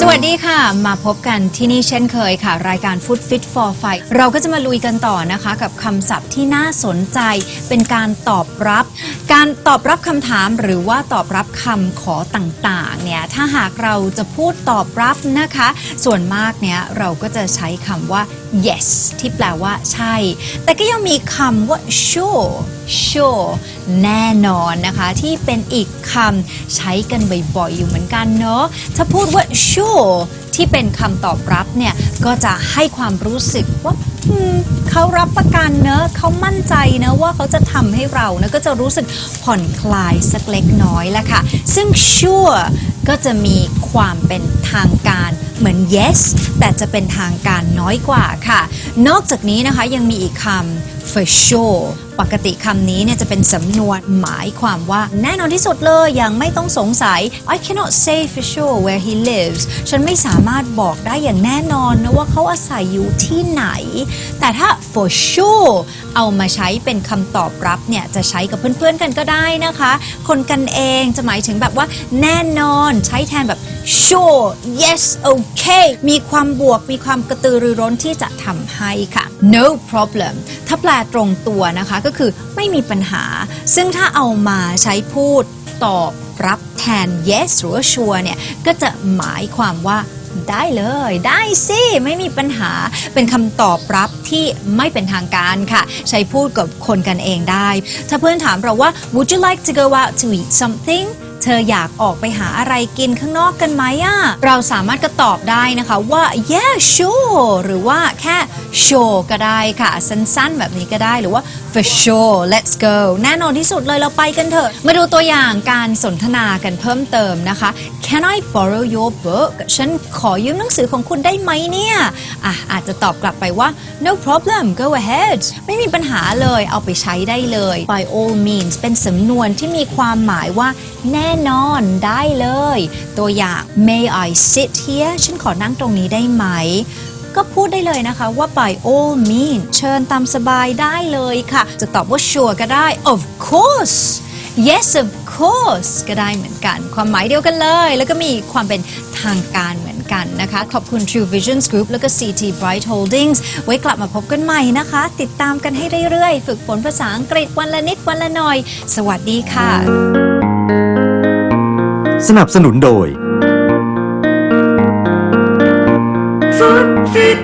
สวัสดีค่ะ มาพบกันที่นี่เช่นเคยค่ะ รายการ Food Fit for Fight เราก็จะมาลุยกันต่อนะคะ กับคำศัพท์ที่น่าสนใจ เป็นการตอบรับ การตอบรับคำถามหรือว่าตอบรับคำขอต่างๆเนี่ยถ้าหากเราจะพูดตอบรับนะคะ ส่วนมากเนี่ยเราก็จะใช้คำว่า yes ที่แปลว่าใช่ แต่ก็ยังมีคำว่า sure sure แน่นอนนะคะ ที่เป็นอีกคำใช้กันบ่อยๆอยู่เหมือนกันเนาะถ้าพูดว่า sure ที่เป็นคำตอบรับเนี่ย ก็จะให้ความรู้สึกว่าเขารับประกันเนอะเขามั่นใจเนอะว่าเขาจะทำให้เรานะก็จะรู้สึกผ่อนคลายสักเล็กน้อยละค่ะ ซึ่ง sure ก็จะมีความเป็นางการเหมือน yes แต่จะเป็นทางการน้อยกว่าค่ะ นอกจากนี้นะคะยังมีอีกคำ for sure ปกติคำนี้เนี่ยจะเป็นสำนวนหมายความว่า แน่นอนที่สุดเลยยังไม่ต้องสงสัย I cannot say for sure where he lives ฉันไม่สามารถบอกได้อย่างแน่นอนนะว่าเขาอาศัยอยู่ที่ไหน แต่ถ้า for sure เอามาใช้เป็นคำตอบรับเนี่ยจะใช้กับเพื่อนๆกันก็ได้นะคะ คนกันเองจะหมายถึงแบบว่าแน่นอนใช้แทนแบบ sure yes okay มีความบวก มีความกระตือรือร้นที่จะทำให้ค่ะ no problem ถ้าแปลตรงตัวนะคะก็คือไม่มีปัญหา ซึ่งถ้าเอามาใช้พูดตอบรับแทน yes หรือ sure เนี่ย ก็จะหมายความว่าได้เลย ได้สิ ไม่มีปัญหาเป็นคำตอบรับที่ไม่เป็นทางการค่ะ ใช้พูดกับคนกันเองได้ ถ้าเพื่อนถามเราว่า would you like to go out to eat something เธออยากออกไปหาอะไรกินข้างนอกกันไหมอะเราสามารถก็ตอบได้นะคะว่า yeah sure หรือว่าแค่ sure ก็ได้ค่ะ สั้นๆ แบบนี้ก็ได้หรือว่า for sure let's go แน่นอนที่สุดเลยเราไปกันเถอะ มาดูตัวอย่างการสนทนากันเพิ่มเติมนะคะ Can I borrow your book ฉันขอยืมหนังสือของคุณได้ไหมเนี่ย อะ อาจจะตอบกลับไปว่า no problem go ahead ไม่มีปัญหาเลย เอาไปใช้ได้เลย by all means เป็นสำนวนที่มีความหมายว่า แน่นอนได้เลย ตัวอย่าง May I sit here ฉันขอนั่งตรงนี้ได้ไหมก็พูดได้เลยนะคะว่า by all means เชิญตามสบายได้เลยค่ะ จะตอบว่า sure ก็ได้ of course yes of course ก็ได้เหมือนกัน ความหมายเดียวกันเลย แล้วก็มีความเป็นทางการเหมือนกันนะคะ ขอบคุณ True Visions Group แล้วก็ CT Bright Holdings ไว้กลับมาพบกันใหม่นะคะ ติดตามกันให้เรื่อยๆ ฝึกฝนภาษาอังกฤษวันละนิดวันละหน่อย สวัสดีค่ะ สนับสนุนโดย Food Fit